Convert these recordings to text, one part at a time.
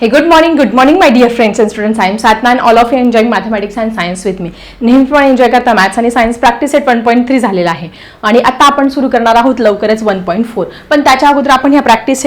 Hey, good morning, good morning, my dear friends and students. I am Satna and all of you enjoying mathematics and science with me. नेहमीप्रमाणे enjoy करता maths आणि science practice set one point three झालेला आहे. आणि आता आपण सुरू करणार आहोत लवकरच वन पॉईंट फोर पण त्याच्या अगोदर आपण ह्या प्रॅक्टिस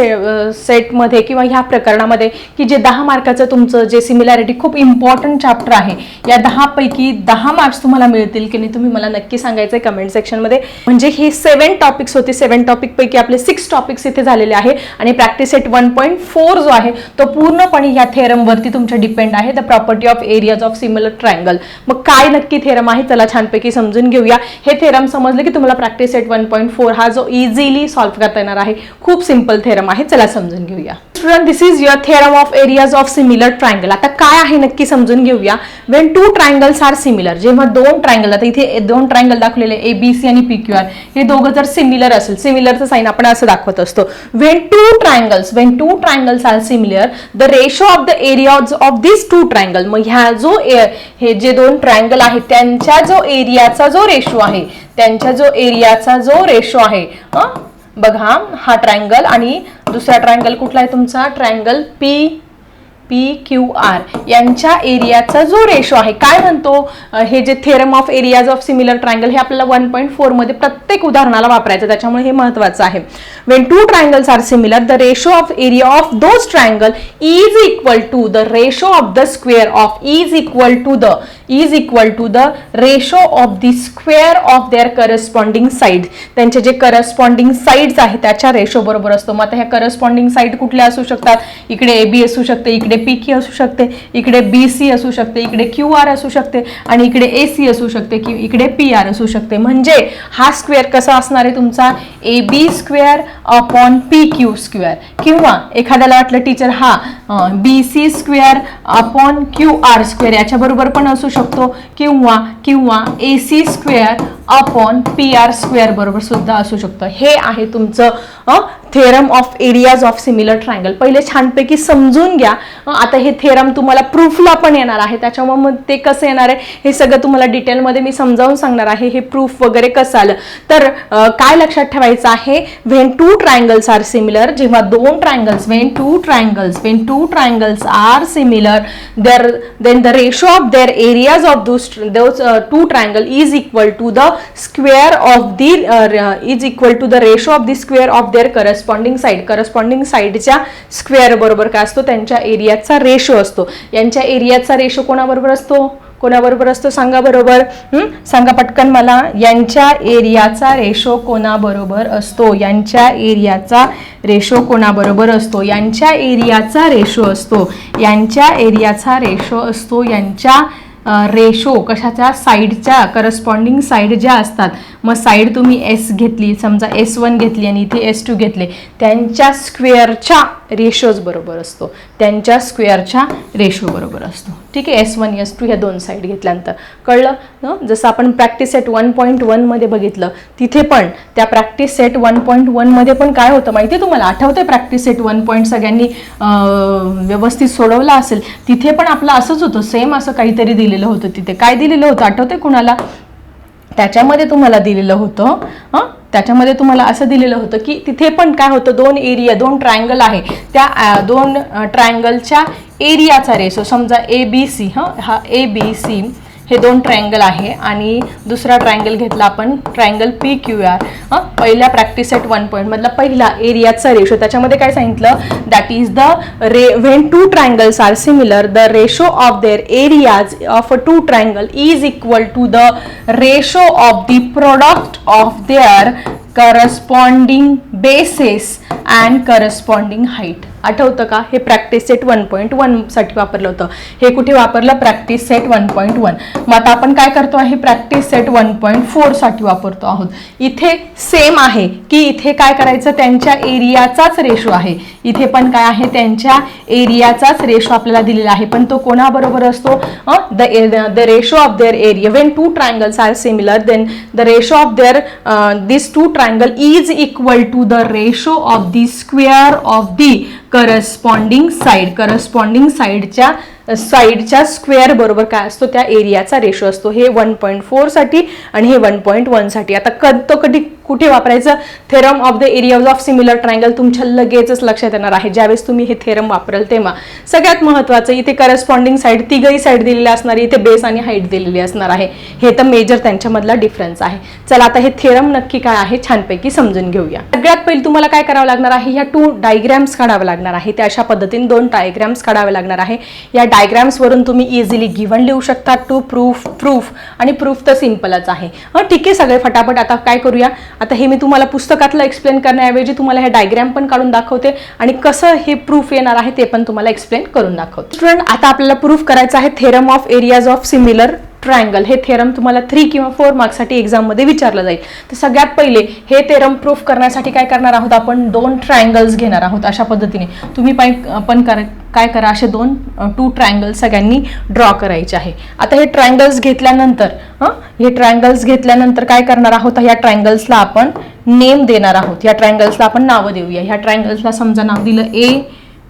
सेटमध्ये किंवा ह्या प्रकरणामध्ये की जे दहा मार्काचं तुमचं जे सिमिलॅरिटी खूप इम्पॉर्टंट चॅप्टर आहे या दहापैकी दहा मार्क्स तुम्हाला मिळतील की नाही तुम्ही मला नक्की सांगायचं आहे कमेंट सेक्शनमध्ये म्हणजे हे सेवन टॉपिक्स होते. सेवन टॉपिकपैकी आपले सिक्स टॉपिक्स इथे झालेले आहे. आणि practice set one point four जो आहे तो पूर्ण पूर्णपणे या थेरमवरती तुमच्या डिपेंड आहे. The property of areas of similar triangle मग काय नक्की थेरम आहे? चला छानपैकी समजून घेऊया. हे थेरम समजलं की तुम्हाला practice set one point four हा जो इझिली सॉल्व्ह करता येणार आहे. खूप सिंपल थेरम आहे. चला समजून घेऊया. Student this is your theorem of areas of similar triangle आता काय आहे नक्की समजून घेऊया. When two triangles are similar जेव्हा दोन ट्रायंगल आता इथे दोन ट्रायंगल दाखवलेले ए बी सी आणि पी क्यू आर हे दोघं जर सिमिलर असेल सिमिलरचं साईन आपण असं दाखवत असतो. When two triangles when two triangles are similar the ratio of the areas of this two triangle मग ह्या जो ए- हे जे दोन ट्रायंगल आहेत त्यांच्या जो एरियाचा जो रेशो आहे त्यांच्या जो एरियाचा जो रेशो आहे हं? बघा हा ट्रायंगल आणि दुसरा ट्रायंगल कुठला आहे तुमचा triangle P P Q R यांच्या एरियाचा जो रेशो आहे काय म्हणतो? हे जे theorem of areas of similar triangle हे आपल्याला वन पॉईंट फोरमध्ये प्रत्येक उदाहरणाला वापरायचं त्याच्यामुळे हे महत्वाचं आहे. When two triangles are similar the ratio of area of those triangle is equal to the ratio of the square of is equal to the is equal to the ratio of the square of their corresponding side त्यांचे जे corresponding sides आहेत त्याच्या ratio बरोबर असतो. मग आता ह्या corresponding side कुठल्या असू शकतात? इकडे ए बी असू शकते इकडे पी की असू शकते इकडे बी सी असू शकते इकडे क्यू आर असू शकते आणि इकडे ए सी असू शकते कि इकडे पी आर असू शकते. म्हणजे हा स्क्वेअर कसा असणार आहे तुमचा? A B square upon P Q square किंवा एखाद्याला वाटलं टीचर हा B C square upon Q R square याच्या बरोबर पण असू शकतो. किंवा किंवा A C square upon P R square बरोबर सुद्धा असू शकतं. हे आहे तुमचं theorem of areas of similar triangle पहिले छानपैकी समजून घ्या. आता हे थेरम तुम्हाला प्रूफला पण येणार आहे. त्याच्यामुळे मग ते कसं येणार आहे? हे सगळं तुम्हाला डिटेलमध्ये मी समजावून सांगणार आहे. हे प्रूफ वगैरे कसं आलं? तर काय लक्षात ठेवायचं आहे? When two triangles are similar जेव्हा दोन triangles when two triangles when two triangles are similar there then the ratio of their areas of those those two triangle is equal to the square of the is equal to the ratio of the square of their corresponding side corresponding साईडच्या square बरोबर काय असतो? त्यांच्या एरियाचा ratio असतो. यांच्या एरियाचा ratio कोणाबरोबर असतो? कोणाबरोबर असतो? सांगा बरोबर. सांगा पटकन मला. यांच्या एरियाचा रेशो कोणाबरोबर असतो? यांच्या एरियाचा रेशो कोणाबरोबर असतो? यांच्या एरियाचा रेशो असतो. यांच्या एरियाचा रेशो असतो. यांच्या रेशो कशाच्या? साईडच्या करस्पॉन्डिंग साईड ज्या असतात मग साईड तुम्ही एस घेतली समजा एस वन घेतली आणि इथे एस टू घेतले त्यांच्या स्क्वेअरच्या रेशोज बरोबर असतो. त्यांच्या स्क्वेअरच्या रेशो बरोबर असतो. ठीक आहे एस वन एस टू ह्या दोन साईड घेतल्यानंतर. कळलं? न? जसं आपण प्रॅक्टिस सेट वन पॉईंट वनमध्ये बघितलं तिथे पण त्या प्रॅक्टिस सेट वन पॉईंट वनमध्ये पण काय होतं माहिती आहे तुम्हाला? आठवतंय प्रॅक्टिस सेट वन पॉईंट सगळ्यांनी व्यवस्थित सोडवला असेल तिथे पण आपलं असंच होतं. सेम असं काहीतरी दिलेलं होतं तिथे. काय दिलेलं होतं? आठवतंय कुणाला? त्याच्यामध्ये तुम्हाला दिलेलं होतं हां त्याच्यामध्ये तुम्हाला असं दिलेलं होतं की तिथे पण काय होतं? दोन एरिया दोन ट्रायंगल आहे. त्या दोन ट्रायंगलच्या एरियाचा रेशो समजा ए बी सी हं? हा ए बी सी हे दोन ट्रायंगल आहे आणि दुसरा ट्रायंगल घेतला आपण ट्रायंगल पी क्यू आर हं? पहिल्या प्रॅक्टिस सेट वन पॉईंटमधला पहिला एरियाचा रेशो त्याच्यामध्ये काय सांगितलं? That is the ray when two triangles are similar the ratio of their areas of a two triangle is equal to the ratio of the product of their corresponding bases and corresponding height आठवतं का? हे practice set one पॉईंटसाठी वापरलं होतं. हे कुठे वापरलं? Practice set one point one मग आता आपण काय करतो आहे? प्रॅक्टिस सेट वन पॉईंटसाठी वापरतो आहोत. इथे सेम आहे की इथे काय करायचं? त्यांच्या एरियाचाच रेशो आहे. इथे पण काय आहे? त्यांच्या एरियाचाच रेशो आपल्याला दिलेला आहे. पण तो कोणाबरोबर असतो? The the ratio of their area when two triangles are similar then the ratio of their this two triangle is equal to the ratio of the square of the corresponding side corresponding साईडच्या साईडच्या square बरोबर काय असतो? त्या एरियाचा ratio असतो. हे one point फोरसाठी आणि हे वन पॉईंट वनसाठी आता कद तो कधी कुठे वापरायचं? Theorem of the areas of similar triangle तुमच्या लगेचच लक्षात येणार आहे. ज्यावेळेस तुम्ही हे थेरम वापराल तेव्हा. सगळ्यात महत्त्वाचं इथे करस्पॉन्डिंग साईड तिघही साईड दिलेली असणार इथे बेस आणि हाईट दिलेली असणार आहे. हे तर मेजर त्यांच्यामधला डिफरन्स आहे. चला आता हे थेरम नक्की काय आहे? छानपैकी समजून घेऊया. सगळ्यात पहिले तुम्हाला काय करावं लागणार आहे? ह्या टू डायग्रॅम्स काढावे लागणार आहे. त्या अशा पद्धतीने दोन डायग्रॅम्स काढावे लागणार आहे. या डायग्रॅम्सवरून तुम्ही इझिली गिव्हन लिहू शकता. टू प्रूफ प्रूफ आणि प्रूफ तर सिम्पलच आहे. हं ठीक आहे सगळे फटाफट आता काय करूया? आता हे मी तुम्हाला पुस्तकातलं एक्सप्लेन करण्याऐवजी तुम्हाला हे डायग्रॅम पण काढून दाखवते. आणि कसं हे प्रूफ येणार आहे ते पण तुम्हाला एक्सप्लेन करून दाखवते. स्टुडंट आता आपल्याला प्रूफ करायचं आहे theorem of areas of similar triangle हे थेरम तुम्हाला थ्री किंवा फोर मार्क्ससाठी एक्झाममध्ये विचारलं जाईल. तर सगळ्यात पहिले हे थेरम प्रूफ करण्यासाठी काय करणार आहोत? आपण दोन ट्रायंगल्स घेणार आहोत अशा पद्धतीने. तुम्ही पाय पण कर काय करा? असे दोन टू ट्रायंगल्स सगळ्यांनी ड्रॉ करायचे आहे. आता हे ट्रायंगल्स घेतल्यानंतर हं? हे ट्रायंगल्स घेतल्यानंतर काय करणार आहोत? ह्या ट्रायंगल्सला आपण नेम देणार आहोत. या ट्रायंगल्सला आपण नावं देऊया. ह्या ट्रायंगल्सला समजा नाव दिलं ए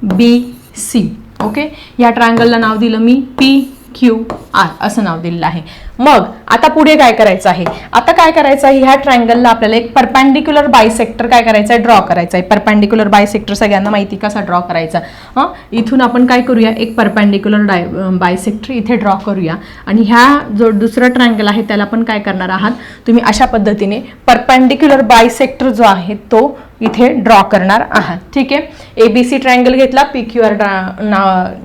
बी सी ओके या ट्रायंगलला नाव दिलं मी पी क्यू आर असं नाव दिलेलं आहे. मग आता पुढे काय करायचं आहे? आता काय करायचं आहे? ह्या ट्रायंगलला आपल्याला एक परपॅन्डिक्युलर बायसेक्टर काय करायचं आहे ड्रॉ करायचं आहे परपॅन्डिक्युलर बायसेक्टर सगळ्यांना माहिती कसा ड्रॉ करायचा. हां? इथून आपण काय करूया? एक परपॅन्डिक्युलर डाय बायसेक्टर इथे ड्रॉ करूया. आणि ह्या जो दुसरा ट्रायंगल आहे त्याला पण काय करणार आहात? तुम्ही अशा पद्धतीने परपॅन्डिक्युलर बायसेक्टर जो आहे तो इथे ड्रॉ करणार आहात. ठीक आहे? ए बी सी ट्रायंगल घेतला पी क्यू आर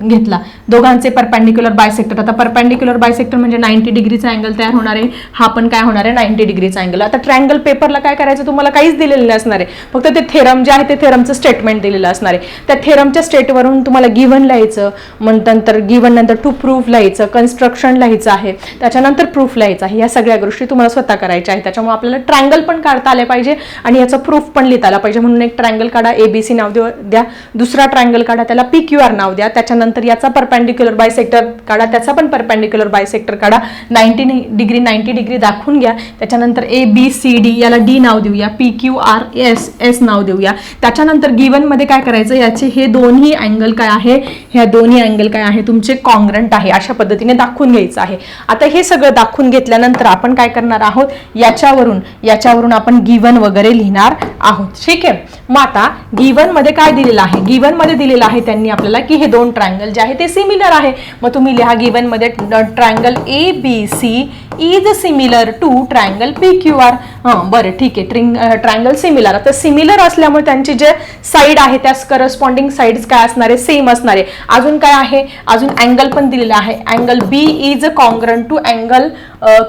घेतला. दोघांचे परपॅन्डिक्युलर बायसेक्टर आता परपॅन्डिक्युलर बायसेक्टर म्हणजे नाईन्टी डिग्रीचा अँगल तयार होणार आहे. हा पण काय होणार आहे? नाईन्टी डिग्रीचा अँगल आता ट्रायंगल पेपरला काय करायचं? तुम्हाला काहीच दिलेलं नसणार आहे. फक्त ते थेरम जे आहे ते थेरमचं स्टेटमेंट दिलेलं असणार आहे. त्या थेरमच्या स्टेटवरून तुम्हाला गिव्हन लिहायचं. मग नंतर गिव्हन नंतर टू प्रूफ लिहायचं. कन्स्ट्रक्शन लिहायचं आहे. त्याच्यानंतर प्रूफ लिहायचं आहे. या सगळ्या गोष्टी तुम्हाला स्वतः करायच्या आहेत. त्याच्यामुळे आपल्याला ट्रायंगल पण काढता आले पाहिजे आणि याचं प्रूफ पण लिहिता आला पाहिजे म्हणून एक ट्रायंगल काढा एबीसी नाव देऊ द्या. दुसरा ट्रायंगल काढा त्याला पी क्यू आर नाव द्या. त्याच्यानंतर याचा परपॅन्डिक्युलर बायसेक्टर काढा त्याचा पण परपॅन्डिक्युलर बायसेक्टर काढा. नाईन्टी डिग्री नाईन्टी डिग्री दाखवून घ्या. त्याच्यानंतर ए बी सी डी याला डी नाव देऊया. P Q R S S नाव देऊया. त्याच्यानंतर गिवनमध्ये काय करायचं? याचे हे दोन्ही अँगल काय आहे? ह्या दोन्ही अँगल काय आहे? तुमचे कॉंग्रंट आहे. अशा पद्धतीने दाखवून घ्यायचं आहे. आता हे सगळं दाखवून घेतल्यानंतर आपण काय करणार आहोत? याच्यावरून याच्यावरून आपण गिवन वगैरे लिहिणार आहोत. ठीक? ठीक आहे. मग आता गिवनमध्ये काय दिलेलं आहे? गिवनमध्ये दिलेलं आहे त्यांनी आपल्याला की हे दोन ट्रायंगल जे आहे ते सिमिलर आहे. मग तुम्ही लिहा गिवनमध्ये triangle A B C is similar to triangle P Q R हां बरं ठीक आहे. ट्रिंग ट्रायंगल सिमिलर आता सिमिलर असल्यामुळे त्यांची जे साईड आहे त्या करस्पॉन्डिंग साईड्स काय असणार आहे? सेम असणार आहे. अजून काय आहे? अजून अँगल पण दिलेला आहे. Angle B is congruent to angle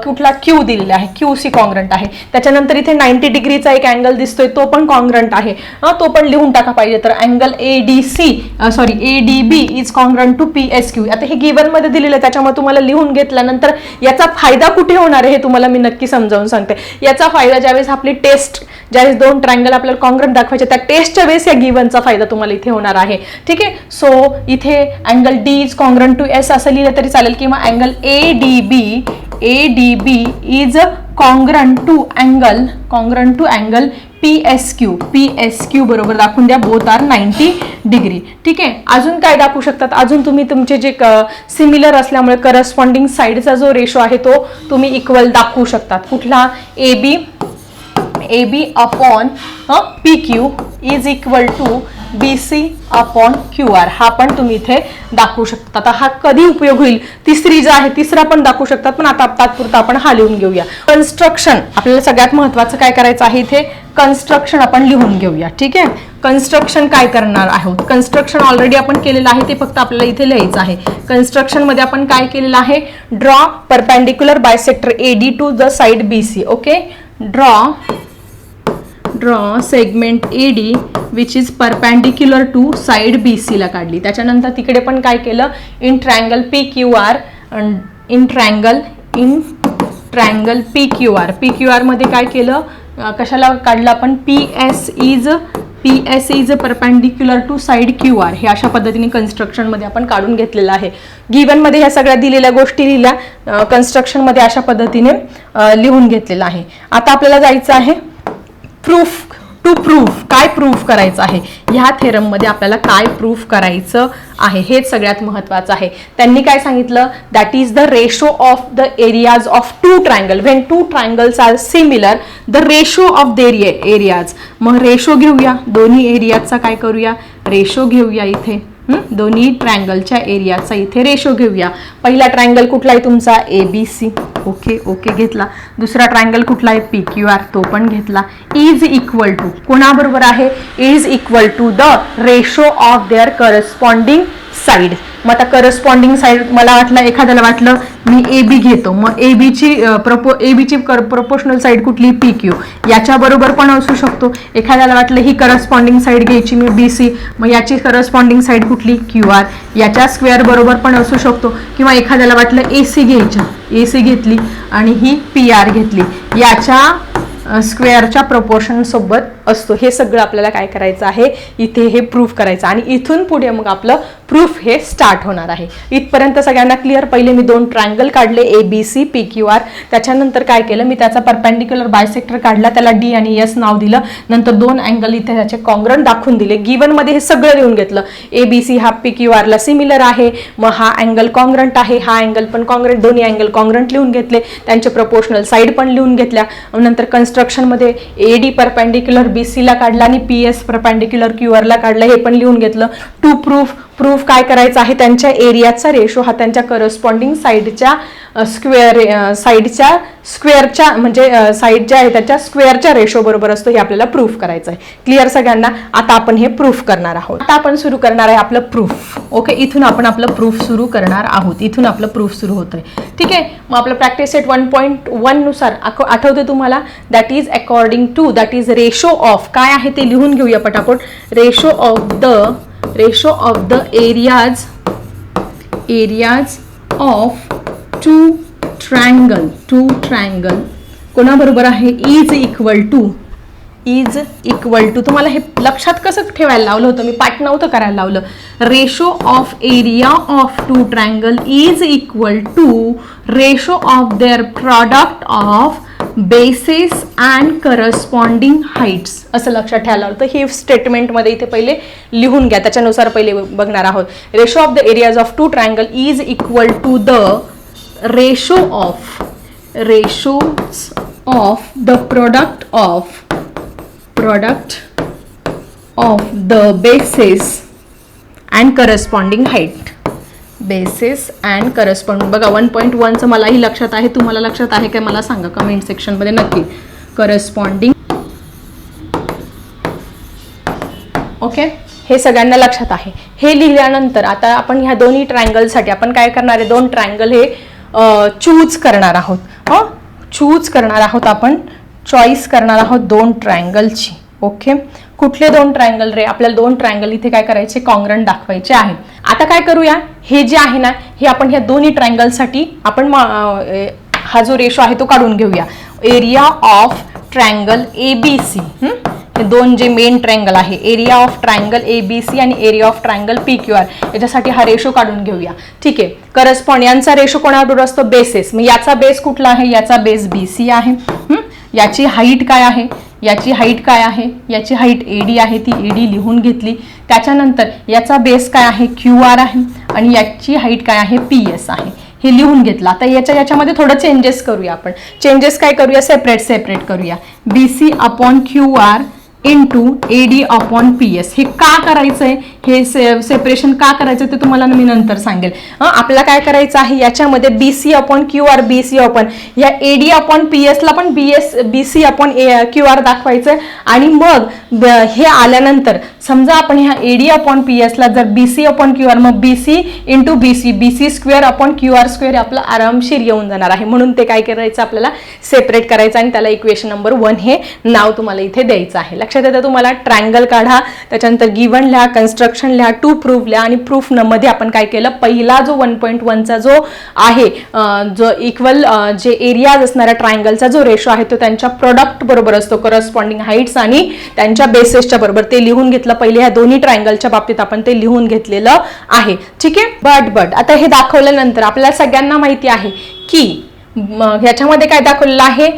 कुठला क्यू दिलेला आहे. क्यू सी कॉन्ग्रंट आहे. त्याच्यानंतर इथे नाईन्टी डिग्रीचा एक अँगल दिसतोय. तो पण कॉन्ग्रंट आहे. हं, तो पण लिहून टाका पाहिजे. तर angle A D C sorry A D B is congruent to P S Q आता हे गिवनमध्ये दिलेलं आहे. त्याच्यामुळे तुम्हाला लिहून घेतल्यानंतर याचा फायदा कुठे होणार आहे हे तुम्हाला मी नक्की समजावून सांगते. याचा फायदा ज्यावेळेस आपली टेस्ट ज्यावेळेस दोन ट्रायंगल आपल्याला कॉन्ग्रंट दाखवायचे त्या टेस्टच्या वेळेस या गिवनचा फायदा तुम्हाला इथे होणार आहे. ठीक आहे? सो इथे angle D is congruent to S असं लिहिलं तरी चालेल किंवा angle A D B A D B is congruent to angle congruent to angle P S Q P S Q बरोबर दाखवून द्या बोथ आर नाईन्टी डिग्री ठीक आहे? अजून काय दाखवू शकतात? अजून तुम्ही तुमचे जे सिमिलर असल्यामुळे करस्पॉन्डिंग साईडचा जो रेशो आहे तो तुम्ही इक्वल दाखवू शकतात. कुठला? A B A B upon P Q is equal to B C upon Q R हा पण तुम्ही इथे दाखवू शकता. आता हा कधी उपयोग होईल? तिसरी जी आहे तिसरा पण दाखवू शकतात पण आता तात्पुरता आपण हा लिहून घेऊया. कन्स्ट्रक्शन आपल्याला सगळ्यात महत्वाचं काय करायचं आहे इथे? कन्स्ट्रक्शन आपण लिहून घेऊया ठीक आहे? कन्स्ट्रक्शन काय करणार आहोत? कन्स्ट्रक्शन ऑलरेडी आपण केलेलं आहे ते फक्त आपल्याला इथे लिहायचं आहे. कन्स्ट्रक्शनमध्ये आपण काय केलेलं आहे? Draw perpendicular bisector A D to the side B C okay draw draw segment A D which is perpendicular to side B सीला काढली. त्याच्यानंतर तिकडे पण काय केलं? In triangle P Q R in triangle in triangle P Q R P Q आरमध्ये काय केलं? कशाला काढलं आपण? P S is P S is perpendicular to side Q R हे अशा पद्धतीने कन्स्ट्रक्शनमध्ये आपण काढून घेतलेलं आहे. गिवनमध्ये ह्या सगळ्या दिलेल्या गोष्टी लिहिल्या. कन्स्ट्रक्शनमध्ये अशा पद्धतीने लिहून घेतलेलं आहे. आता आपल्याला जायचं आहे प्रूफ टू प्रूफ काय प्रूफ करायचं आहे? ह्या थेरममध्ये आपल्याला काय प्रूफ करायचं आहे? हेच सगळ्यात महत्त्वाचं आहे. त्यांनी काय सांगितलं? That is the ratio of the areas of two triangle when two triangles are similar the ratio of their areas मग रेशो घेऊया. दोन्ही एरियाचा काय करूया? रेशो घेऊया इथे. दोन्ही ट्रँगलच्या एरियाचा इथे रेशो घेऊया. पहिला ट्रँगल कुठला आहे तुमचा? A B C okay okay घेतला. दुसरा ट्रँगल कुठला आहे? पी क्यू आर तो पण घेतला. इज इक्वल टू कोणाबरोबर आहे? Is equal to the ratio of their corresponding side मग आता करस्पॉन्डिंग साईड मला वाटलं एखाद्याला वाटलं मी ए बी घेतो. मग ए बीची प्रपो ए बीची प्रपोर्शनल साईड कुठली? पी क्यू याच्याबरोबर पण असू शकतो. एखाद्याला वाटलं ही करस्पॉन्डिंग साईड घ्यायची मी बी सी मग याची करस्पॉन्डिंग साईड कुठली? क्यू आर याच्या स्क्वेअर बरोबर पण असू शकतो. किंवा एखाद्याला वाटलं ए सी घ्यायच्या. ए सी घेतली आणि ही पी आर घेतली. याच्या स्क्वेअरच्या प्रपोर्शनसोबत असतो. हे सगळं आपल्याला काय करायचं आहे? इथे हे प्रूफ करायचं. आणि इथून पुढे मग आपलं प्रूफ हे स्टार्ट होणार आहे. इथपर्यंत सगळ्यांना क्लिअर पहिले मी दोन ट्रायंगल काढले A B C P Q R त्याच्यानंतर काय केलं? मी त्याचा परपेंडिक्युलर बायसेक्टर काढला त्याला डी आणि एस नाव दिलं. नंतर दोन अँगल इथे त्याचे कॉंग्रन दाखवून दिले. गिवनमध्ये हे सगळं लिहून घेतलं. ए बी सी हा पी क्यू आरला सिमिलर आहे. मग हा अँगल कॉंग्रंट आहे. हा अँगल पण कॉंग्रंट दोन्ही अँगल कॉंग्रंट लिहून घेतले. त्यांचे प्रपोर्शनल साईड पण लिहून घेतल्या. नंतर कन्स्ट्रक्शनमध्ये ए डी परपेंडिक्युलर बी सीला काढला आणि पी एस परपेंडिक्युलर क्यू आरला काढला हे पण लिहून घेतलं. टू प्रूफ प्रूफ काय करायचं आहे त्यांच्या एरियाचा रेशो हा त्यांच्या करस्पॉन्डिंग साईडच्या स्क्वेअर साईडच्या स्क्वेअरच्या म्हणजे साईड ज्या आहे त्याच्या स्क्वेअरच्या रेशो बरोबर असतो हे आपल्याला प्रूफ करायचं आहे. क्लिअर सगळ्यांना? आता आपण हे प्रूफ करणार आहोत. आता आपण सुरू करणार आहे आपलं प्रूफ ओके इथून आपण आपलं प्रूफ सुरू करणार आहोत. इथून आपलं प्रूफ सुरू होत आहे ठीक आहे? मग आपलं प्रॅक्टिस सेट वन पॉईंट वननुसार आठवते तुम्हाला? That is according to that is ratio of काय आहे ते लिहून घेऊया पटापट. Ratio of the ratio of the areas areas of two triangle two triangle कोणाबरोबर आहे? Is equal to is equal to तुम्हाला हे लक्षात कसं ठेवायला लावलं होतं? मी पाठ नव्हतं करायला लावलं. Ratio of area of two triangle is equal to ratio of their product of bases and corresponding heights असं लक्षात ठेवायला होतं. हे स्टेटमेंटमध्ये इथे पहिले लिहून घ्या. त्याच्यानुसार पहिले बघणार आहोत. Ratio of the areas of two triangle is equal to the ratio of ratios of the product of product of the bases and corresponding height. Bases and corresponding बघा वन पॉईंट वनचं मलाही लक्षात आहे तुम्हाला लक्षात आहे काय मला सांगा कमेंट सेक्शनमध्ये नक्की. करस्पॉन्डिंग ओके हे सगळ्यांना लक्षात आहे. हे लिहिल्यानंतर आता आपण ह्या दोन्ही ट्रायंगलसाठी आपण काय करणार आहे? दोन ट्रायंगल हे चूज करणार आहोत. हं? चूज करणार आहोत आपण. चॉईस करणार आहोत दोन ट्रायंगलची ओके कुठले दोन ट्रायंगल रे? आपल्याला दोन ट्रायंगल इथे काय करायचे? कॉंग्रंट दाखवायचे आहे. आता काय करूया? हे जे आहे ना हे आपण ह्या दोन्ही ट्रायंगलसाठी आपण हा जो रेशो आहे तो काढून घेऊया. Area of triangle A B C हे? दोन जे मेन ट्रायंगल आहे area of triangle A B C आणि area of triangle P Q R याच्यासाठी हा रेशो काढून घेऊया. ठीक आहे? करस्पॉन्ड यांचा रेशो कोणाबरोबर असतो? बेसेस मग याचा बेस कुठला आहे? याचा बेस बी सी आहे. याची हाईट काय आहे? याची हाईट काय आहे? याची हाईट ए डी आहे ती ए डी लिहून घेतली. त्याच्यानंतर याचा बेस काय आहे? क्यू आर आहे. आणि याची हाईट काय आहे? पी एस आहे. हे लिहून घेतलं. आता याच्या याच्यामध्ये थोडं चेंजेस करूया आपण. चेंजेस काय करूया? सेपरेट सेपरेट करूया. B C upon Q R into A D upon P S हे का करायचं आहे हे से सेपरेशन का करायचं ते तुम्हाला मी नंतर सांगेल. हं, आपल्याला काय करायचं आहे? याच्यामध्ये B C upon Q R B C upon या ए डी अपॉन पी एसला पण B S B C upon A Q R दाखवायचं आहे आणि मग हे आल्यानंतर समजा आपण ह्या ए डी अपॉन पी एसला जर B C upon Q R मग B C into B C B C square upon Q R square आपलं आरामशीर येऊन जाणार आहे. म्हणून ते काय करायचं आपल्याला? सेपरेट करायचं आणि त्याला इक्वेशन नंबर वन हे नाव तुम्हाला इथे द्यायचं आहे. लक्षात येतं तुम्हाला? ट्रँगल काढा. त्याच्यानंतर गिवन लिहा कन्स्ट्रक्शन लिहा टू प्रूफ लिहा आणि प्रूफ नमध्ये आपण काय केलं? पहिला जो वन पॉईंट वनचा जो आहे जो इक्वल जे एरियाज असणाऱ्या ट्रायंगलचा जो रेशो आहे तो त्यांच्या प्रोडक्ट बरोबर असतो. करस्पॉन्डिंग हाईट्स आणि त्यांच्या बेसेसच्या बरोबर ते लिहून घेतलं. पहिले ह्या दोन्ही ट्रायंगलच्या बाबतीत आपण ते लिहून घेतलेलं आहे. ठीक आहे? बट बट आता हे दाखवल्यानंतर आपल्याला सगळ्यांना माहिती आहे की ह्याच्यामध्ये काय दाखवलेलं आहे?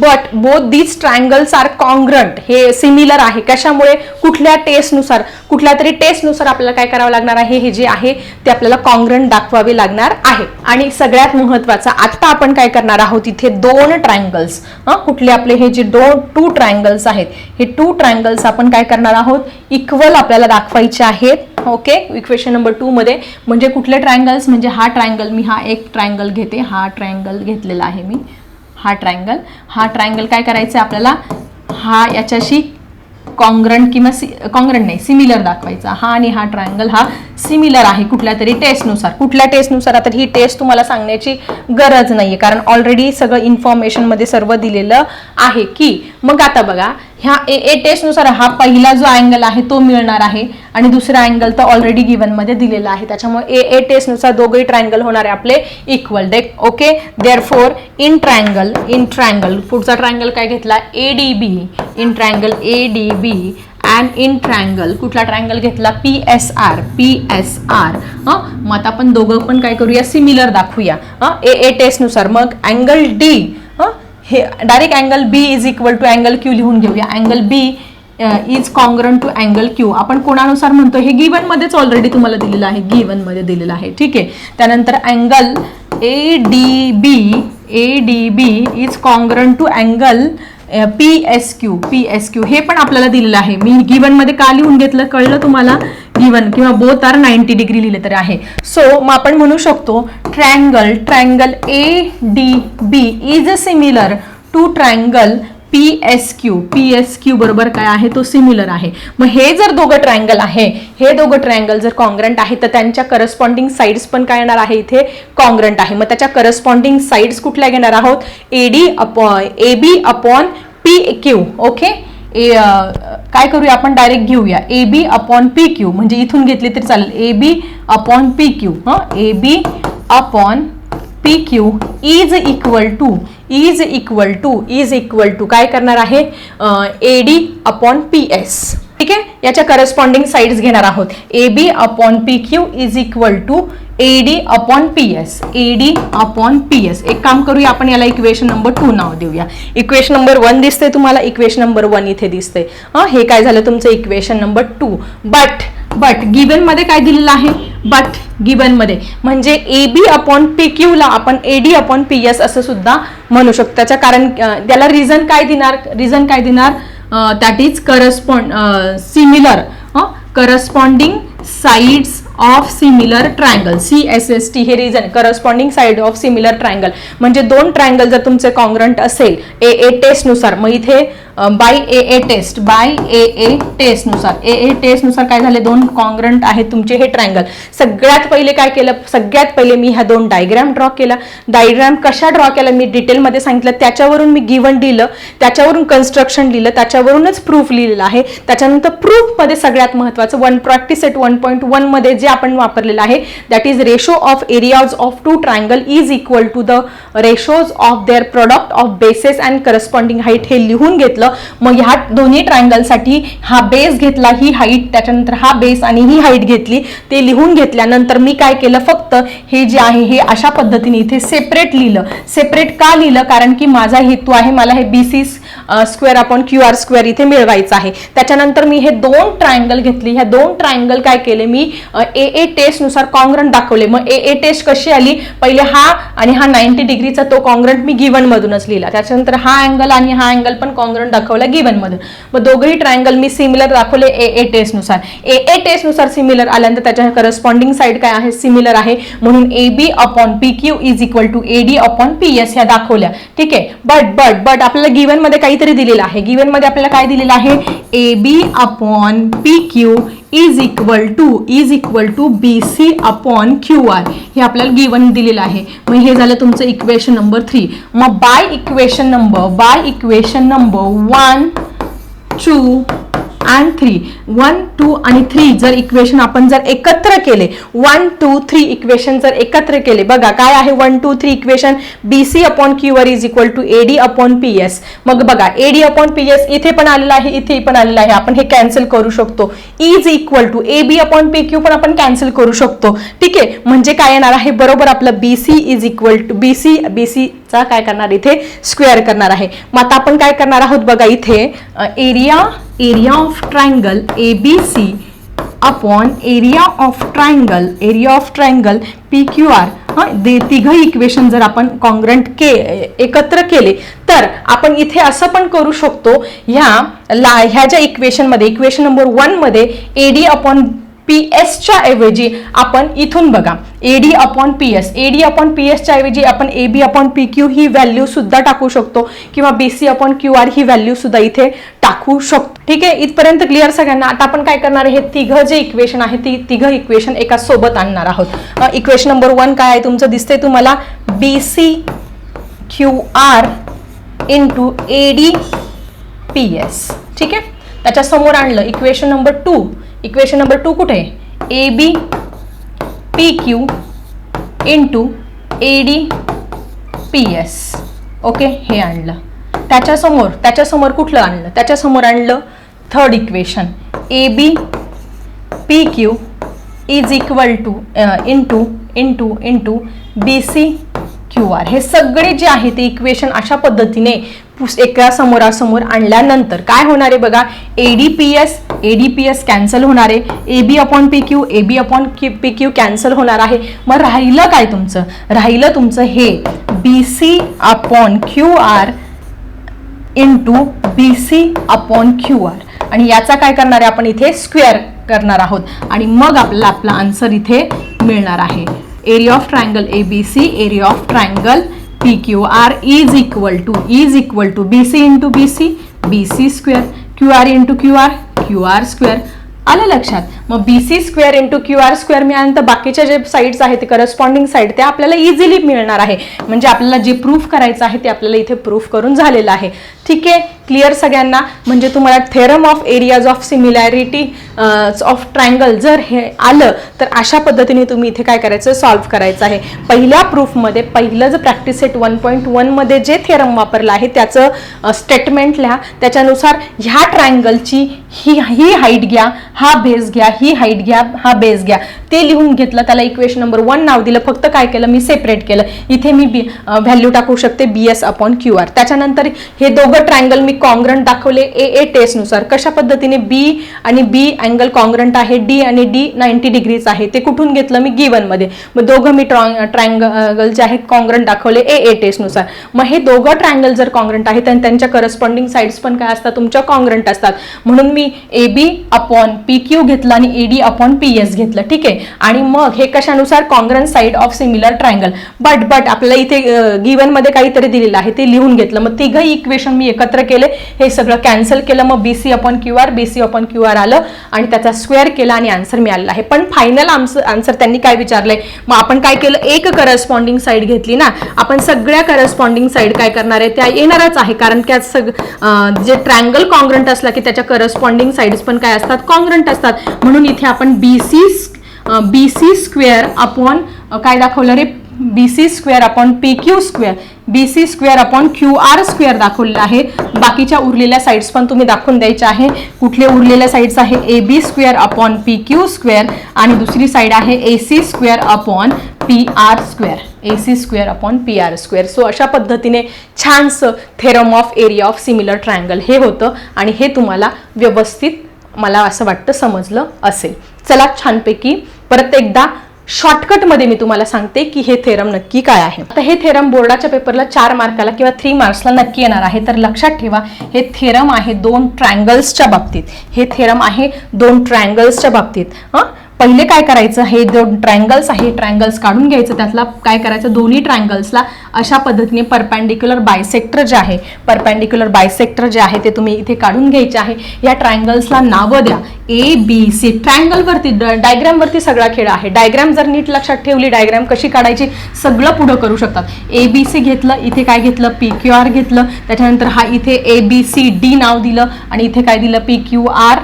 But both these triangles are congruent हे सिमिलर आहे. कशामुळे? कुठल्या टेस्टनुसार कुठल्या तरी टेस्टनुसार आपल्याला काय करावं लागणार आहे? हे जे आहे ते आपल्याला कॉन्ग्रंट दाखवावे लागणार आहे. आणि सगळ्यात महत्वाचं आत्ता आपण काय करणार आहोत? इथे दोन ट्रायंगल्स कुठले आपले हे जे दोन टू ट्रायंगल्स आहेत हे टू ट्रायंगल्स आपण काय करणार आहोत? इक्वल आपल्याला दाखवायचे आहेत. ओके इक्वेशन नंबर टू मध्ये. म्हणजे कुठले ट्रायंगल्स म्हणजे हा ट्रायंगल मी हा एक ट्रायंगल घेते. हा ट्रायंगल घेतलेला आहे मी. हा ट्रायंगल हा ट्रायंगल काय करायचं आहे आपल्याला? हा याच्याशी कॉंग्रंट किंवा सि कॉंग्रंट नाही सिमिलर दाखवायचा. हा आणि हा ट्रायंगल हा सिमिलर आहे कुठल्या तरी टेस्टनुसार कुठल्या टेस्टनुसार आता ही टेस्ट तुम्हाला सांगण्याची गरज नाही आहे कारण ऑलरेडी सगळं इन्फॉर्मेशनमध्ये सर्व दिलेलं आहे की. मग आता बघा ह्या ए ए टेस्टनुसार हा पहिला जो अँगल आहे तो मिळणार आहे. आणि दुसरा अँगल तर ऑलरेडी गिव्हनमध्ये दिलेला आहे. त्याच्यामुळे ए ए टेस्टनुसार दोघंही ट्रायंगल होणार आहे आपले equal deck okay there four in triangle in triangle पुढचा ट्रायंगल काय घेतला? A D B in triangle A D B and in triangle कुठला ट्रायंगल घेतला? P S R P S R हां? मग आता आपण दोघं पण काय करूया? सिमिलर दाखवूया. हां? ए ए टेस्टनुसार मग अँगल डी हां? हे direct angle B is equal to angle Q लिहून घेऊया. Angle B is congruent to angle Q आपण कोणानुसार म्हणतो हे गिवन मध्येच ऑलरेडी तुम्हाला दिलेलं आहे. गिवनमध्ये दिलेलं आहे. ठीक आहे? त्यानंतर angle A D B A D B is congruent to angle P S Q P S Q हे पण आपल्याला दिलेलं आहे. मी गिवनमध्ये का लिहून घेतलं? कळलं तुम्हाला? गिवन किंवा बोथ आर नाईन्टी डिग्री लिहिले तरी आहे. सो मग आपण म्हणू शकतो triangle triangle A D B is a similar to triangle P S Q P S Q बरोबर काय आहे? तो सिमिलर आहे. मग हे जर दोघं ट्रायंगल आहे हे दोघं ट्रायंगल जर कॉन्ग्रंट आहे तर त्यांच्या करस्पॉन्डिंग साईड्स पण काय येणार आहे इथे? कॉन्ग्रंट आहे. मग त्याच्या करस्पॉन्डिंग साईड्स कुठल्या घेणार आहोत? A D upon A B upon P Q okay ए काय करूया आपण? डायरेक्ट घेऊया. A B upon P Q म्हणजे इथून घेतली तरी चालेल. A B upon P Q हां? A B upon P Q is equal to is equal to is equal to काय करणार आहे? A D upon P S ठीक आहे? याच्या करस्पॉन्डिंग साईड्स घेणार आहोत. A B upon P Q is equal to A D upon P S A D upon P S एक काम करूया आपण याला इक्वेशन नंबर टू नाव देऊया. इक्वेशन नंबर वन दिसते तुम्हाला इक्वेशन नंबर वन इथे दिसते हे काय झालं तुमचं? Equation number two but but गिवनमध्ये काय दिलेलं आहे? बट गिवनमध्ये. म्हणजे A B upon P Q ला आपण A D upon P S असं सुद्धा म्हणू शकतो. त्याच्या कारण त्याला रिझन काय देणार? रिझन काय देणार? That is correspond similar corresponding sides of similar triangle C S S T हे reason corresponding side of similar triangle म्हणजे दोन ट्रायंगल जर तुमचे कॉन्ग्रंट असेल ए ए टेस्टनुसार मग इथे by A A test by A A टेस्टनुसार A A टेस्टनुसार काय झाले? दोन कॉन्ग्रंट आहेत तुमचे हे ट्रायंगल सगळ्यात पहिले काय केलं? सगळ्यात पहिले मी ह्या दोन डायग्राम ड्रॉ केला. डायग्राम कशा ड्रॉ केला? मी डिटेलमध्ये सांगितलं. त्याच्यावरून मी गिवन लिहिलं त्याच्यावरून कन्स्ट्रक्शन लिहिलं. त्याच्यावरूनच प्रूफ लिहिलेलं आहे. त्याच्यानंतर प्रूफमध्ये सगळ्यात महत्त्वाचं one practice eight one point वनमध्ये जे आपण वापरलेलं आहे that is ratio of areas of two triangle is equal to the ratios of their product of bases and corresponding height हे लिहून घेतलं. मग ह्या दोन्ही ट्रायंगलसाठी हा बेस घेतला ही हाईट त्याच्यानंतर हा बेस आणि ही हाईट घेतली. ते लिहून घेतल्यानंतर मी काय केलं फक्त हे जे आहे हे अशा पद्धतीने इथे सेपरेट लिहिलं. सेपरेट का लिहिलं? कारण की माझा हेतू आहे मला हे बी सी स्क्वेअर आपण क्यू आर स्क्वेअर इथे मिळवायचं आहे. त्याच्यानंतर मी हे दोन ट्रायंगल घेतली. ह्या दोन ट्रायंगल काय केले? मी ए ए टेस्टनुसार कॉंग्रंट दाखवले. मग ए ए टेस्ट कशी आली? पहिले हा आणि हा नाईन्टी डिग्रीचा तो कॉंग्रंट मी गिवन मधूनच लिहिला. त्याच्यानंतर हा अँगल आणि हा अँगल पण उदाहरण दाखवलं गिवन मधून मग दोघंही ट्रायंगल मी सिमिलर दाखवले ए ए टेस्टनुसार ए ए टेस्टनुसार सिमिलर आल्यानंतर त्याच्या करस्पॉन्डिंग साईड काय आहे? सिमिलर आहे. म्हणून A B upon P Q is equal to A D upon P S ह्या दाखवल्या. ठीक आहे? बट बट बट आपल्याला गिवनमध्ये काहीतरी दिलेलं आहे. गिवनमध्ये आपल्याला काय दिलेलं आहे? A B upon P Q is equal to is equal to B C upon Q R हे आपल्याला गिवन दिलेलं आहे. मग हे झालं तुमचं इक्वेशन नंबर थ्री मग by equation number by equation number one two and three one two आणि थ्री जर इक्वेशन आपण जर एकत्र केले वन टू थ्री इक्वेशन जर एकत्र केले बघा काय आहे one two three equation B C upon Q R is equal to A D upon P S मग बघा एडी अपॉन पी एस इथे पण आलेलं आहे इथे पण आलेलं आहे. आपण हे कॅन्सल करू शकतो. Is equal to A B upon P Q पण आपण कॅन्सल करू शकतो. ठीक आहे? म्हणजे काय येणार आहे? बरोबर आपलं B C is equal to B C B C चा काय करणार इथे? स्क्वेअर करणार आहे. मग आता आपण काय करणार आहोत बघा इथे area area of triangle A B C upon area of triangle area of triangle P Q R हां दे तिघं इक्वेशन जर आपण कॉन्ग्रंट के एकत्र केले तर आपण इथे असं पण करू शकतो ह्या ला ह्या ज्या इक्वेशनमध्ये इक्वेशन नंबर वनमध्ये एडी अपॉन पी एसच्या ऐवजी आपण इथून बघा. A D upon P S A D upon P एसच्या ऐवजी आपण A B upon P Q he value सुद्धा टाकू शकतो. किंवा B C upon Q R ही व्हॅल्यू सुद्धा इथे टाकू शकतो. ठीक आहे? इथपर्यंत क्लिअर सगळ्यांना? आता आपण काय करणार आहे? हे तिघं जे इक्वेशन आहे ती तिघं इक्वेशन एका सोबत आणणार आहोत. इक्वेशन नंबर वन काय आहे? तुमचं दिसतंय तुम्हाला B C Q R into A D P S ठीक आहे? त्याच्यासमोर आणलं. Equation number two equation number two कुठे? A B P Q into A D P S okay हे आणलं. त्याच्यासमोर त्याच्यासमोर कुठलं आणलं? त्याच्यासमोर आणलं third equation A B P Q is equal to into into into B C Q R हे सगळे जे आहे ते इक्वेशन अशा पद्धतीने पुस- एका समोरासमोर आणल्यानंतर काय होणार आहे बघा? A D P S A D P S cancel होणार आहे. A B upon P Q A B upon P Q cancel होणार आहे. मग राहिलं काय तुमचं? राहिलं तुमचं हे B C upon Q R into B C upon Q R आणि याचा काय करणार आहे आपण इथे स्क्वेअर करणार आहोत. आणि मग आपल्याला आपला आन्सर इथे मिळणार आहे. Area of triangle A B C area of triangle P Q R is equal to is equal to B C into B C B C square Q R into Q R Q R square आलं लक्षात? मग B C square into Q R square मिळाल्यानंतर बाकीच्या जे sides आहेत ते corresponding side ते आपल्याला इझिली मिळणार आहे. म्हणजे आपल्याला जे प्रूफ करायचं आहे ते आपल्याला इथे प्रूफ करून झालेलं आहे. ठीक आहे? क्लिअर सगळ्यांना म्हणजे तुम्हाला theorem of areas of similarity of triangle जर हे आलं तर अशा पद्धतीने तुम्ही इथे काय करायचं सॉल्व्ह करायचं आहे. पहिल्या प्रूफमध्ये पहिलं जर प्रॅक्टिस सेट वन पॉईंट वनमध्ये जे थेरम वापरलं आहे त्याचं स्टेटमेंट लिहा. त्याच्यानुसार ह्या ट्रायंगलची ही ही हाईट घ्या हा बेस घ्या ही हाईट घ्या हा बेस घ्या. ते लिहून घेतलं त्याला इक्वेशन नंबर वन नाव दिलं. फक्त काय केलं मी सेपरेट केलं. इथे मी बी व्हॅल्यू टाकू शकते B S upon Q R त्याच्यानंतर हे दोघं ट्रायंगल मी कॉन्ग्रंट दाखवले ए ए टेस्टनुसार. कशा पद्धतीने बी आणि बी अँगल कॉन्ग्रंट आहे? डी आणि डी नाईन्टी डिग्रीज आहे. ते कुठून घेतलं? मी गिवनमध्ये. मग दोघं मी ट्रॉ ट्रँगल जे आहेत कॉन्ग्रंट दाखवले ए ए टेस्टनुसार. मग हे दोघं ट्रँगल जर कॉन्ग्रंट आहेत आणि त्यांच्या करस्पॉन्डिंग साईड्स पण काय असतात? तुमच्या कॉन्ग्रंट असतात. म्हणून मी A B upon P Q घेतलं आणि A D upon P S घेतलं. ठीक आहे? आणि मग हे कशानुसार? Congruent side of similar triangle but but आपल्याला इथे गिवनमध्ये काहीतरी दिलेलं आहे. ते लिहून घेतलं. मग तिघही इक्वेशन मी एकत्र केलं. हे सगळं कॅन्सल केलं मग B C upon Q R B C upon Q R आलं आणि त्याचा स्क्वेअर केला आणि आन्सर मिळालेला आहे. पण फायनल आन्सर आन्सर त्यांनी काय विचारलंय? मग आपण काय केलं? एक करस्पॉन्डिंग साईड घेतली ना. आपण सगळ्या करस्पॉन्डिंग साईड काय करणार आहे? त्या येणारच आहे. कारण त्या सग जे ट्रायंगल कॉन्ग्रंट असला की त्याच्या करस्पॉन्डिंग साईड्स पण काय असतात? कॉन्ग्रंट असतात. म्हणून इथे आपण B C B C square upon काय दाखवलं रे? B C square upon P Q square B C square upon Q R square दाखवलेलं आहे. बाकीच्या उरलेल्या साईड्स पण तुम्ही दाखवून द्यायच्या आहे. कुठले उरलेल्या साईड्स आहे? A B square upon P Q square आणि दुसरी साईड आहे A C square upon P R square A C square upon P R square so अशा पद्धतीने छानसं theorem of area of similar triangle हे होतं आणि हे तुम्हाला व्यवस्थित मला असं वाटतं समजलं असेल. चला छानपैकी परत एकदा शॉर्टकटमध्ये मी तुम्हाला सांगते की हे थेरम नक्की काय आहे. आता हे थेरम बोर्डाच्या पेपरला चार मार्काला किंवा थ्री मार्क्सला नक्की येणार आहे. तर लक्षात ठेवा हे थेरम आहे दोन ट्रँगल्सच्या बाबतीत. हे थेरम आहे दोन ट्रँगल्सच्या बाबतीत. हां? पहिले काय करायचं? हे दोन ट्रायंगल्स आहे ट्रायंगल्स काढून घ्यायचं. त्यातला काय करायचं? दोन्ही ट्रायंगल्सला अशा पद्धतीने परपॅन्डिक्युलर बायसेक्टर जे आहे परपॅन्डिक्युलर बायसेक्टर जे आहे ते तुम्ही इथे काढून घ्यायचे आहे. या ट्रायंगल्सला नावं द्या. ए बी सी ट्रायंगलवरती डायग्रॅमवरती सगळा खेळ आहे. डायग्रॅम जर नीट लक्षात ठेवली डायग्रॅम कशी काढायची? सगळं पुढं करू शकतात. ए बी सी घेतलं इथे काय घेतलं? पी क्यू आर घेतलं. त्याच्यानंतर हा इथे ए बी सी डी नाव दिलं. आणि इथे काय दिलं? P Q R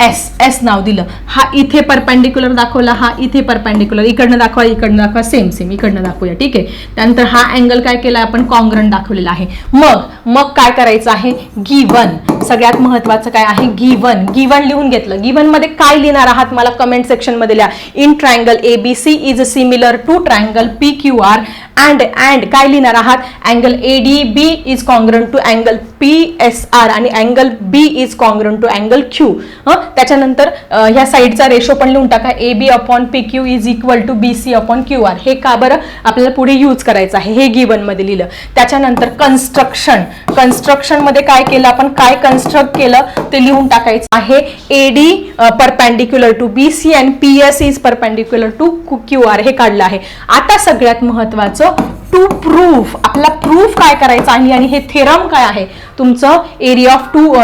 S S नाव दिलं. हा इथे परपेंडिक्युलर दाखवला हा इथे परपेंडिक्युलर इकडनं दाखवा इकडनं दाखवा सेम सेम इकडनं दाखवूया ठीक आहे? त्यानंतर हा अँगल काय केला आपण कॉंग्रन दाखवलेला आहे. मग मग काय करायचं आहे? गिवन सगळ्यात महत्वाचं काय आहे? गिवन गिवन लिहून घेतलं. गिवनमध्ये काय लिहिणार आहात? मला कमेंट सेक्शनमध्ये लिहा. In triangle A B C is similar to triangle P Q R and and काय लिहिणार आहात? Angle A D B is congruent to angle P S R आणि angle B is congruent to angle Q त्याच्यानंतर ह्या साईडचा ratio पण लिहून टाका. A B upon P Q is equal to B C upon Q R हे का बरं? आपल्याला पुढे यूज करायचं आहे. हे गिवनमध्ये लिहिलं. त्याच्यानंतर कन्स्ट्रक्शन कन्स्ट्रक्शनमध्ये काय केलं आपण? काय कन्स्ट्रक्ट केलं ते लिहून टाकायचं आहे. A D perpendicular to B C and P S is perpendicular to Q R हे काढलं आहे. आता सगळ्यात महत्वाचं टू प्रूफ आपला प्रूफ काय करायचं आहे आणि हे थेरम काय आहे? तुमचं area of two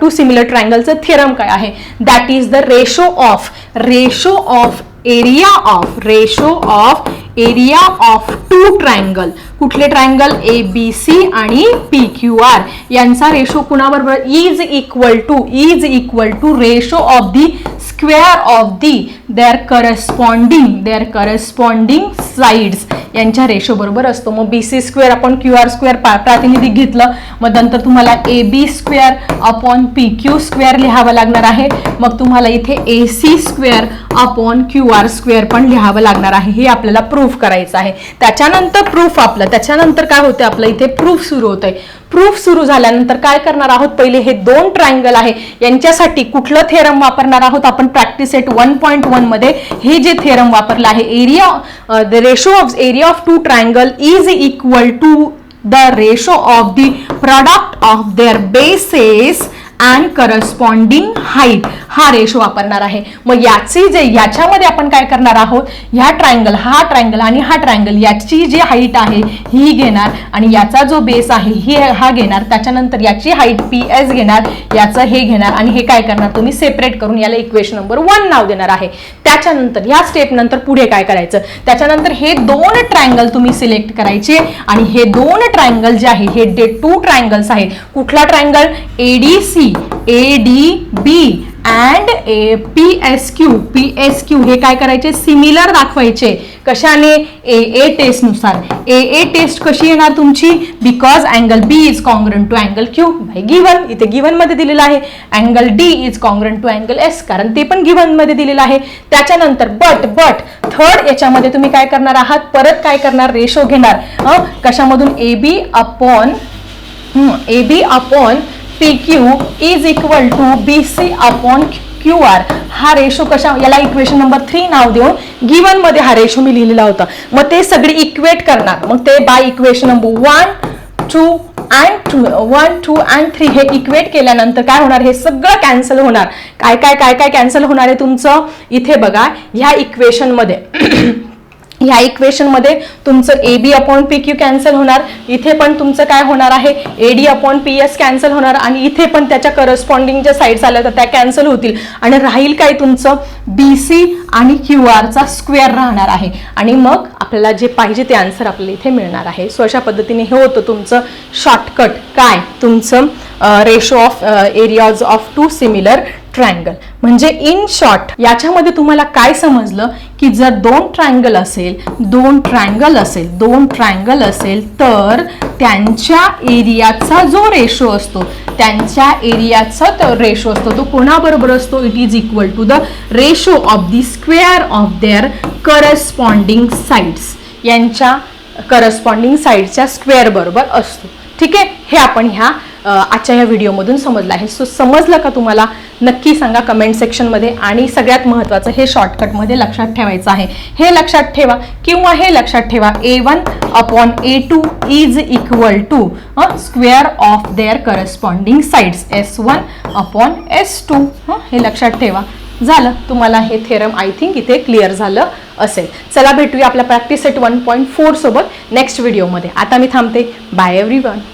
two similar ट्रायंगलचं theorem काय आहे? That is the ratio of ratio of area of ratio of area of two triangle कुठले ट्रायंगल ए बी सी आणि पी क्यू आर यांचा ratio कुणाबरोबर? Is equal to is equal to ratio of the square of the their corresponding their corresponding sides यांच्या ratio बरोबर असतो. मग B C square आपण Q R square प्रातिनिधिक घेतलं. मग नंतर तुम्हाला A B square upon P Q square लिहावं लागणार आहे. मग तुम्हाला इथे A C square upon Q R square पण लिहावं लागणार आहे. हे आपल्याला प्रूफ करायचं आहे. त्याच्या त्याच्यानंतर प्रूफ आपलं. त्याच्यानंतर काय होतं आपलं? इथे प्रूफ सुरू होतंय. प्रूफ सुरू झाल्यानंतर काय करणार आहोत? पहिले हे दोन ट्रायंगल आहे. यांच्यासाठी कुठलं थेरम वापरणार आहोत? आपण प्रॅक्टिस एट वन पॉईंट वनमध्ये हे जे थेरम वापरलं आहे area the ratio of area of two triangle is equal to the ratio of the product of their bases and corresponding height हा रेशो वापरणार आहे. मग याची जे याच्यामध्ये आपण काय करणार आहोत? ह्या ट्रायंगल हा ट्रायंगल आणि हा ट्रायंगल याची जी हाईट आहे ही घेणार. आणि याचा जो बेस आहे ही हा घेणार. त्याच्यानंतर याची हाईट पी एस घेणार याचं हे घेणार. आणि हे काय करणार? तुम्ही सेपरेट करून याला इक्वेशन नंबर वन नाव देणार आहे. त्याच्यानंतर ह्या स्टेप नंतर पुढे काय करायचं? त्याच्यानंतर हे दोन ट्रायंगल तुम्ही सिलेक्ट करायचे. आणि हे दोन ट्रायंगल जे आहे हे डे टू ट्रायंगल्स आहेत कुठला triangle ADC A D B and A P S Q P S Q हे काय करायचे? सिमिलर दाखवायचे. कशाने? ए ए टेस्टनुसार. ए ए टेस्ट कशी येणार तुमची? Because angle B is congruent to angle Q by given इथे गिवनमध्ये दिलेलं आहे. Angle D is congruent to angle S कारण ते पण गिवनमध्ये दिलेलं आहे. त्याच्यानंतर बट बट थर्ड याच्यामध्ये तुम्ही काय करणार आहात? परत काय करणार? रेशो घेणार. कशामधून? A B upon A B upon P Q is equal to B C upon Q R हा रेशो कशा याला इक्वेशन नंबर थ्री नाव देऊन गिवनमध्ये हा रेशो मी लिहिलेला होता. मग ते सगळे इक्वेट करणार. मग ते by equation number one two and two one two and three हे इक्वेट केल्यानंतर काय होणार? हे सगळं कॅन्सल होणार. काय काय काय काय कॅन्सल होणार आहे तुमचं? इथे बघा ह्या इक्वेशनमध्ये ह्या इक्वेशनमध्ये तुमचं A B upon P Q cancel होणार. इथे पण तुमचं काय होणार आहे? A D upon P S cancel होणार आणि इथे पण त्याच्या करस्पॉन्डिंग ज्या साईड्स आल्या तर त्या कॅन्सल होतील. आणि राहील काय तुमचं? बी सी आणि क्यू आरचा स्क्वेअर राहणार आहे. आणि मग आपल्याला जे पाहिजे ते आन्सर आपल्याला इथे मिळणार आहे. सो अशा पद्धतीने हे होतं तुमचं शॉर्टकट काय? तुमचं ratio of areas of two similar triangle म्हणजे इन शॉर्ट याच्यामध्ये तुम्हाला काय समजलं? की जर दोन ट्रायंगल असेल दोन ट्रायंगल असेल दोन ट्रायंगल असेल तर त्यांच्या एरियाचा जो रेशो असतो त्यांच्या एरियाचा तो रेशो असतो तो कोणाबरोबर असतो? It is equal to the ratio of the square of their corresponding sides यांच्या करस्पॉन्डिंग साईडच्या स्क्वेअर बरोबर असतो. ठीक आहे? हे आपण ह्या आजच्या या व्हिडिओमधून समजलं आहे. सो समजलं का तुम्हाला? नक्की सांगा कमेंट सेक्शनमध्ये आणि सगळ्यात महत्त्वाचं हे शॉर्टकटमध्ये लक्षात ठेवायचं आहे. हे लक्षात ठेवा किंवा हे लक्षात ठेवा A one upon A two is equal to square of their corresponding sides S one upon S two हे लक्षात ठेवा. झालं. तुम्हाला हे थेरम आय थिंक इथे क्लिअर झालं असेल. चला भेटूया आपल्या practice set one point four सोबत नेक्स्ट व्हिडिओमध्ये आता मी थांबते. Bye every one